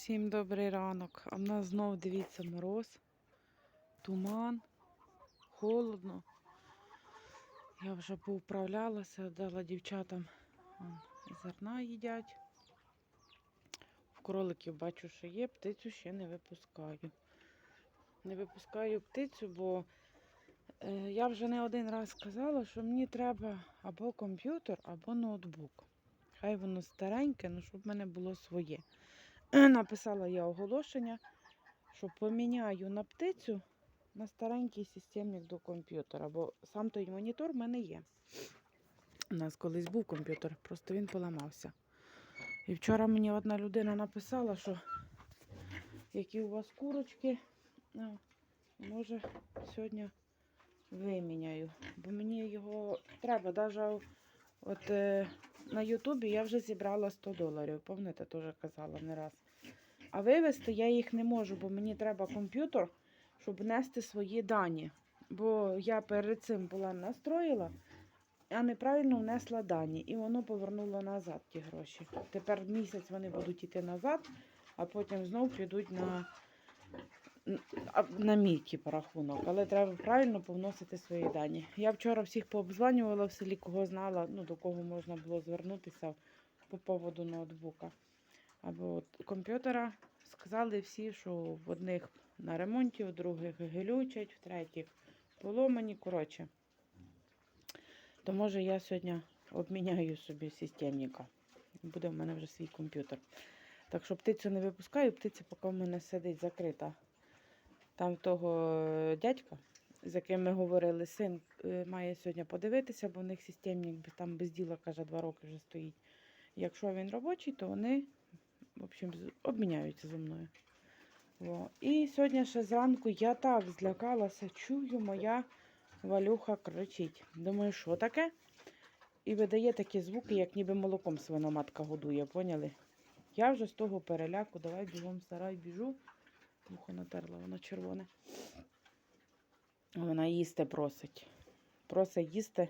Всім добрий ранок. А в нас знов дивіться мороз, туман, холодно. Я вже поуправлялася, дала дівчатам он, зерна їдять. В кроликів бачу, що є, птицю ще не випускаю. Не випускаю птицю, бо е, я вже не один раз сказала, що мені треба або комп'ютер, або ноутбук. Хай воно стареньке, ну щоб в мене було своє. Написала я оголошення, що поміняю на птицю на старенький системник до комп'ютера, бо сам той монітор в мене є. У нас колись був комп'ютер, просто він поламався. І вчора мені одна людина написала, що які у вас курочки, може сьогодні виміняю. Бо мені його треба. Навіть от е, на Ютубі я вже зібрала 100 доларів. Пам'ятаєте, теж казала не раз. А вивезти я їх не можу, бо мені треба комп'ютер, щоб внести свої дані. Бо я перед цим була настроїла, а неправильно внесла дані. І воно повернуло назад ті гроші. Тепер місяць вони будуть йти назад, а потім знов підуть на, на мій типу, рахунок. Але треба правильно повносити свої дані. Я вчора всіх пообзванювала в селі, кого знала, ну, до кого можна було звернутися по поводу ноутбука або комп'ютера. Сказали всі, що в одних на ремонті, у других глючать, в третіх поломані. Коротше. То може я сьогодні обміняю собі системника. Буде в мене вже свій комп'ютер. Так що птицю не випускаю, птиця поки в мене сидить закрита. Там того е, дядька, з яким ми говорили, син е, має сьогодні подивитися, бо в них системник там без діла, каже, два роки вже стоїть. Якщо він робочий, то вони в общем, обміняються зі мною. Во. І сьогодні ще зранку я так злякалася, чую, моя Валюха кричить. Думаю, що таке? І видає такі звуки, як ніби молоком свиноматка годує, поняли? Я вже з того переляку, давай бігом в сарай біжу. Вухо натерла, воно червоне. Вона їсти просить. Просить їсти.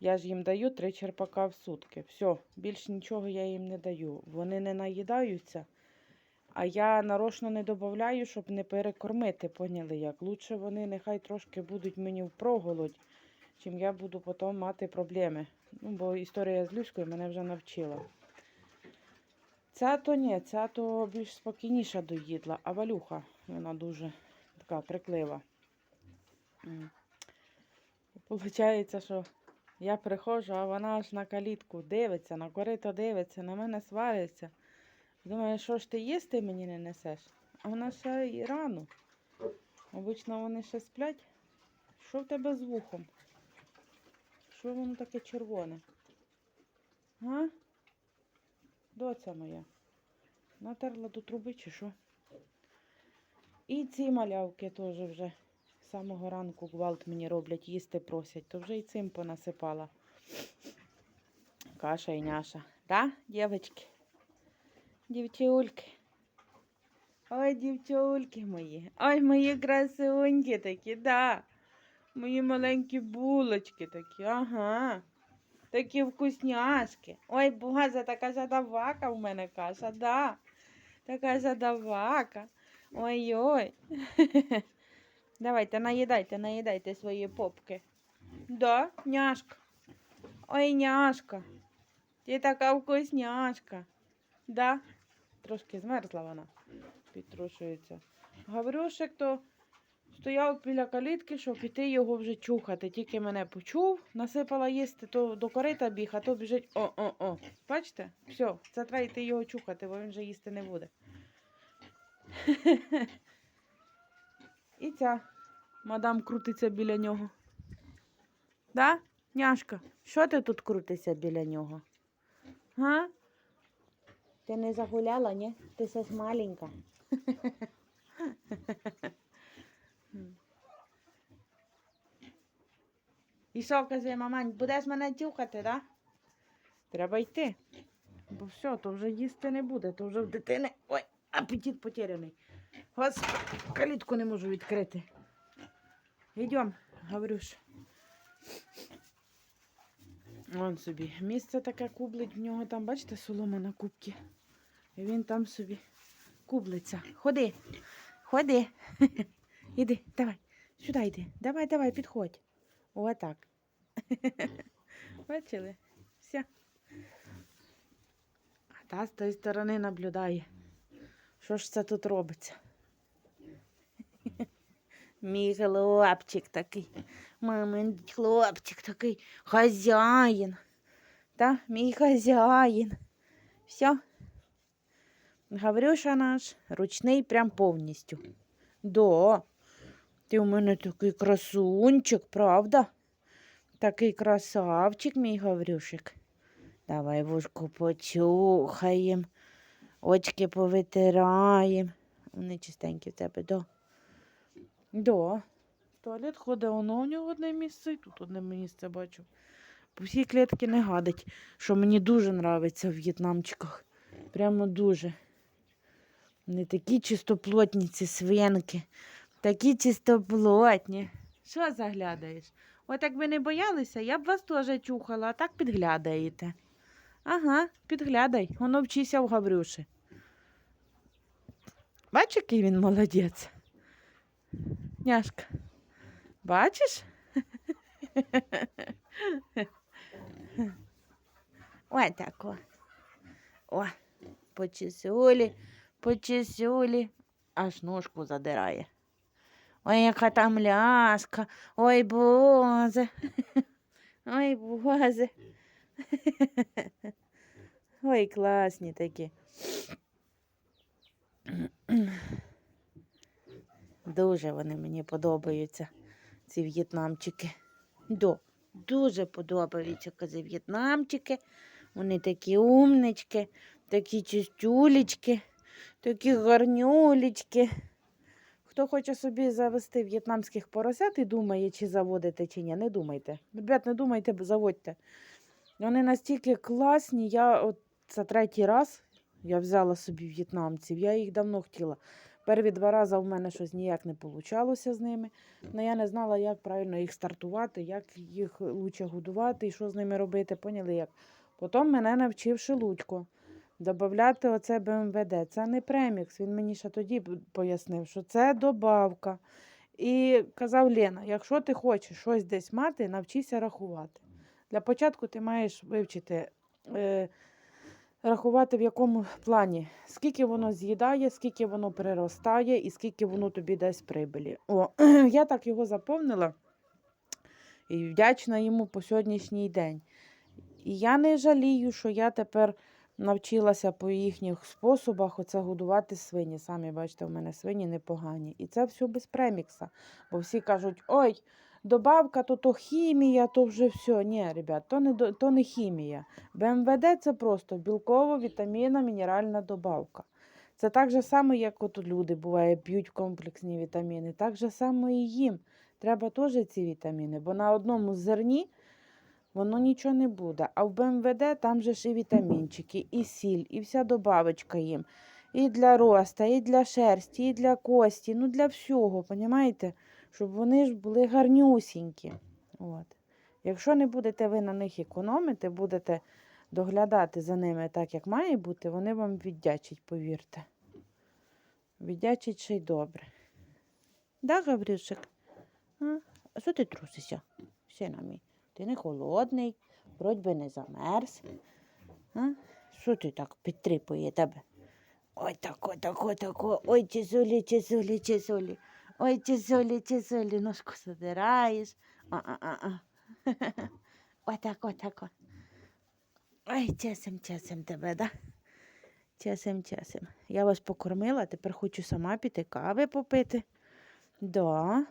Я ж їм даю три черпака в сутки. Все, більш нічого я їм не даю. Вони не наїдаються, а я нарочно не додаю, щоб не перекормити, поняли як. Лучше вони нехай трошки будуть мені в проголодь, чим я буду потім мати проблеми. Ну, бо історія з Люською мене вже навчила. Ця то ні, ця то більш спокійніша доїдла, а валюха, вона дуже така криклива. М. Получається, що я приходжу, а вона аж на калітку дивиться, на корито дивиться, на мене свариться. Думаю, що ж ти їсти мені не несеш? А вона ще й рано. Обично вони ще сплять. Що в тебе з вухом? Що воно таке червоне? А? Доця моя. Натерла до труби чи що? І ці малявки теж вже з самого ранку гвалт мені роблять, їсти просять, то вже і цим понасипала. Каша і няша. Да, дівчатки? Дівчульки. Ой, дівчульки мої. Ой, мої красуньки такі, да. Мої маленькі булочки такі, ага. Такі вкусняшки. Ой, буза, така задавака в мене каша, да. Така задавака. Ой-ой. Давайте, наїдайте, наїдайте свої попки. Да, няшка. Ой, няшка. Ти така вкусняшка. Да? Трошки змерзла вона, підтрушується. Гаврюшик то стояв біля калітки, щоб піти його вже чухати. Тільки мене почув, насипала їсти, то до корита біг, а то біжить о-о-о. Бачите? Все, це треба йти його чухати, бо він вже їсти не буде. І ця мадам крутиться біля нього. Да? Няшка, що ти тут крутишся біля нього? Га? Ти не загуляла, ні? Ти щось маленька. І що, каже, мамань, будеш мене тюхати, да? Треба йти. Бо все, то вже їсти не буде, то вже в дитини. Ой, апетит потеряний. Господи, калітку не можу відкрити. Йдем, Гаврюш. Вон собі. Місце таке кублить в нього там, бачите, солома на кубці. І він там собі кублиця. Ходи. Ходи. Іди, давай. Сюди йди. Давай, давай, підходь. Отак. Бачили? Все. А та з тої сторони наблюдає. Що ж це тут робиться? Мій хлопчик такий. Мамин хлопчик такий. Хазяїн. Та, мій хазяїн. Все. Гаврюша наш ручний прям повністю. Да. Ти у мене такий красунчик, правда? Такий красавчик, мій Гаврюшик. Давай вушку почухаємо, очки повитираємо. Вони чистенькі в тебе. Да. В Туалет ходить, воно у нього одне місце, і тут одне місце бачу. По всій клітки не гадить, що мені дуже подобається в в'єтнамчиках. Прямо дуже. Не такі чистоплотні ці свинки, такі чистоплотні. Що заглядаєш? От якби не боялися, я б вас теж чухала, а так підглядаєте. Ага, підглядай, воно вчися в Гаврюші. Бачиш, який він молодець? Няшка. Бачиш? Ой, тако. О, по чесулі, по чесулі, аж ножку задирає. Ой, яка там ляшка. Ой, Боже. Ой, Боже. Ой, класні такі. Дуже вони мені подобаються, ці в'єтнамчики. До, дуже подобаються кози в'єтнамчики. Вони такі умнички, такі чистюлечки, такі гарнюлечки. Хто хоче собі завести в'єтнамських поросят і думає, чи заводити, чи ні, не думайте. Ребят, не думайте, заводьте. Вони настільки класні, я от це третій раз я взяла собі в'єтнамців, я їх давно хотіла. Перві два рази в мене щось ніяк не вийшло з ними. але я не знала, як правильно їх стартувати, як їх лучше годувати і що з ними робити. Поняли як? Потім мене навчив Шелудько додати оце БМВД. Це не премікс. Він мені ще тоді пояснив, що це добавка. І казав Лена, якщо ти хочеш щось десь мати, навчися рахувати. Для початку ти маєш вивчити. Е, Рахувати в якому плані, скільки воно з'їдає, скільки воно приростає і скільки воно тобі дасть прибилі. О, я так його заповнила і вдячна йому по сьогоднішній день. І я не жалію, що я тепер навчилася по їхніх способах оце годувати свині. Самі бачите, в мене свині непогані. І це все без премікса. Бо всі кажуть, ой, добавка, то то хімія, то вже все. Ні, ребят, то не, то не хімія. БМВД це просто білково-вітамінна мінеральна добавка. Це так же само, як от люди буває, п'ють комплексні вітаміни. Так же само і їм. Треба теж ці вітаміни, бо на одному зерні воно нічого не буде. А в БМВД там же ж і вітамінчики, і сіль, і вся добавочка їм. І для роста, і для шерсті, і для кості, ну для всього, понімаєте? Щоб вони ж були гарнюсінькі. От. Якщо не будете ви на них економити, будете доглядати за ними так, як має бути, вони вам віддячать, повірте. Віддячить ще й добре. Да, Гаврюшик? А, що ти трусишся? Сина мій, ти не холодний, вроді би не замерз. А? Що ти так підтрипує тебе? Ой, тако, тако, тако. Ой, чизулі, чизулі, чизулі. Ой, чизулі, чизулі, ножку задираєш. А-а-а. Ой, тако, тако. Ой, часом, часом тебе, да? Часом, часом. Я вас покормила, тепер хочу сама піти кави попити. Да.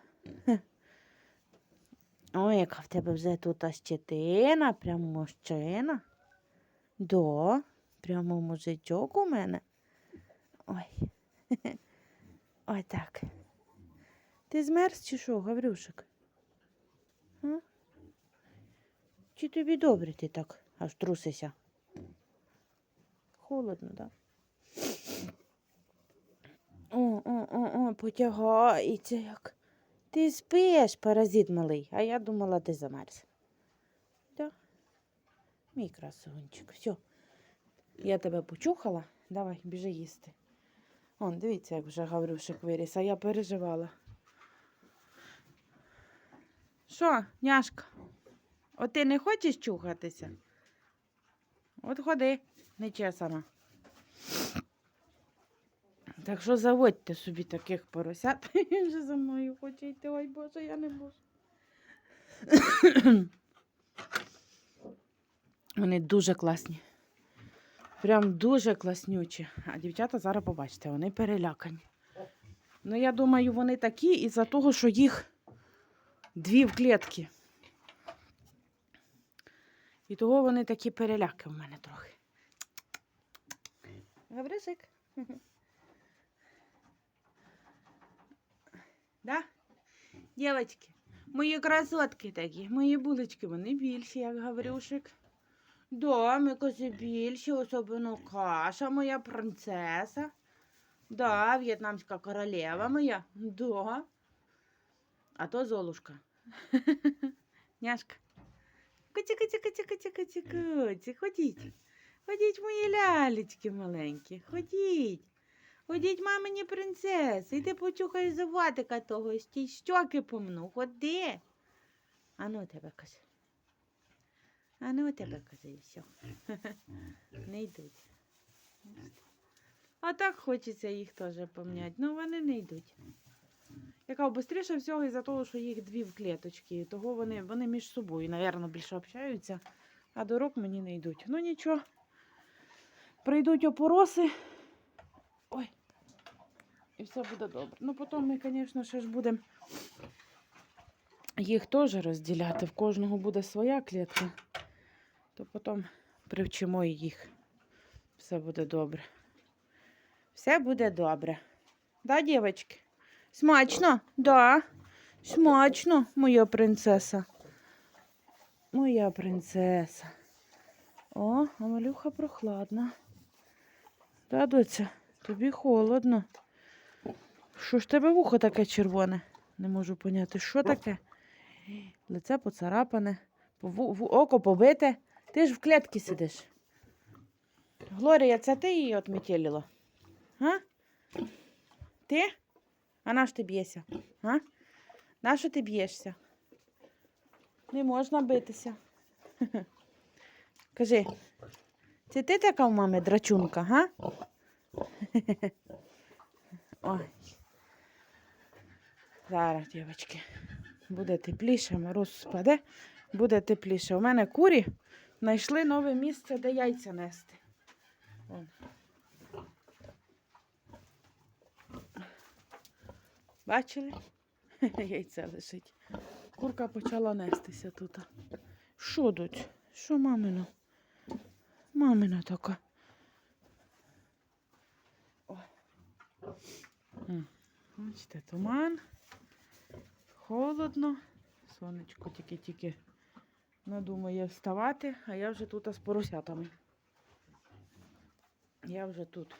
Ой, яка в тебе вже тут щетина, прям мужчина. Да, прямо мужичок у мене. Ой. Ой, так. Ти змерз чи що, Гаврюшик? А? Чи тобі добре ти так аж трусися? Холодно, так? Да? О, о, о, о, потягається як. Ти спиш, паразит малий, а я думала, ти замерз. Да? Мій красунчик, все. Я тебе почухала, давай, біжи їсти. Он, дивіться, як вже Гаврюшик виріс, а я переживала. Що, няшка? От ти не хочеш чухатися? От ходи, нечесана. Так що заводьте собі таких поросят. Він же за мною хоче йти. Ой Боже, я не можу. Вони дуже класні. Прям дуже класнючі. А дівчата зараз побачите, вони перелякані. Ну, я думаю, вони такі із-за того, що їх дві в клітки. І того вони такі переляки в мене трохи. Гавришик. Да? Дівчатки, мої красотки такі, мої булочки, вони більші, як Гаврюшик. Да, ми кози більші, особливо каша моя принцеса. Да, в'єтнамська королева моя. Да. А то Золушка. Няшка. Куці, куці, куці, куці, куці, куці. Ходіть. Ходіть, мої лялечки маленькі. Ходіть. Ходіть, мамині принцеси. Іди почухай животика того, стій щоки помну. Ходи. А ну тебе каже. А ну тебе каже, і все. Не йдуть. А так хочеться їх теж поміняти. Ну вони не йдуть. Я кажу, швидше всього із-за того, що їх дві в клеточки. Того вони, вони між собою, напевно, більше общаються, а до рук мені не йдуть. Ну нічого. Прийдуть опороси. І все буде добре. Ну, потім ми, звісно, ще ж будемо їх теж розділяти. В кожного буде своя клітка. То потім привчимо їх. Все буде добре. Все буде добре. Да, дівчатки? Смачно? Да. Смачно, моя принцеса. Моя принцеса. О, а малюха прохладна. Да, доця, тобі холодно. Що ж тебе вухо таке червоне? Не можу поняти, що таке? Лице поцарапане, око побите. Ти ж в клітці сидиш. Глорія, це ти її отметілила? А? Ти? А на що ти б'єшся? А? На що ти б'єшся? Не можна битися. Кажи, це ти така в мами драчунка, га? Ой. Зараз, дівчатки, буде тепліше, мороз спаде, буде тепліше. У мене курі знайшли нове місце, де яйця нести. Вон. Бачили? Яйце лежить. Курка почала нестися тут. Що тут? Що мамино? Мамина така. О. Бачите, туман. Холодно. Сонечко тільки-тільки надумає вставати, а я вже тут з поросятами. Я вже тут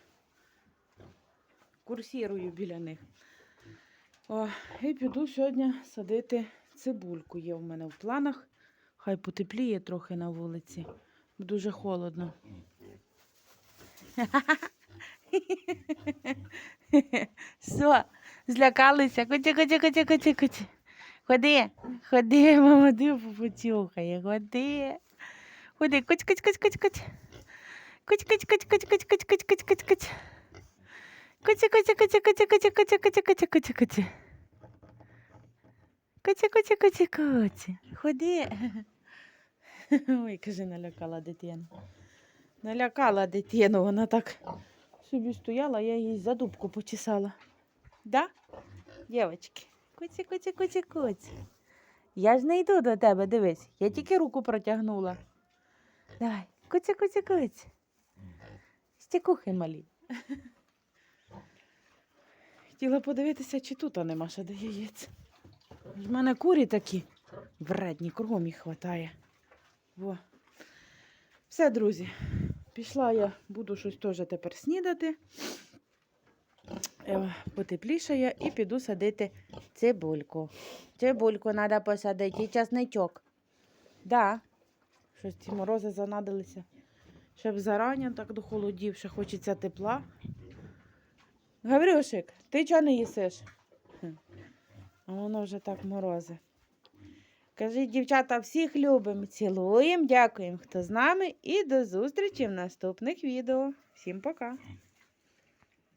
курсірую біля них. О, і піду сьогодні садити цибульку. Є в мене в планах. Хай потепліє трохи на вулиці. Дуже холодно. Все, злякалися. Коті, коті, коті, коті, коті. Ходи, ходи, мама, ти почухає, ходи. Ходи, коць, коць, коць, коць, коць. Коць, коць, коць, коць, коць, коць, коць, коць, коць, коць. Коці, коці, коці, коці, коці, коці, коці, коці, коці, коці. Коці, коці, коці, коці. Ходи. Ой, каже, налякала дитину. Налякала дитину, вона так собі стояла, я їй за дубку почесала. Да? Дівочки, коці, коці, коці, коці. Я ж не йду до тебе, дивись, я тільки руку протягнула. Давай, коці, коці, коці. Стікухи малі. Хотіла подивитися, чи тут нема ще де яєць. В мене курі такі вредні, кругом їх хватає. Во. Все, друзі. Пішла я, буду щось теж тепер снідати. Е, Потеплішає і піду садити цибульку. Цибульку треба посадити і часничок. Да. Щось ці морози занадилися. Щоб зарані так до холодів, ще хочеться тепла. Гаврюшик, ти чого не їсиш? А воно вже так морози. Кажіть, дівчата, всіх любимо, цілуємо, дякуємо, хто з нами, і до зустрічі в наступних відео. Всім пока!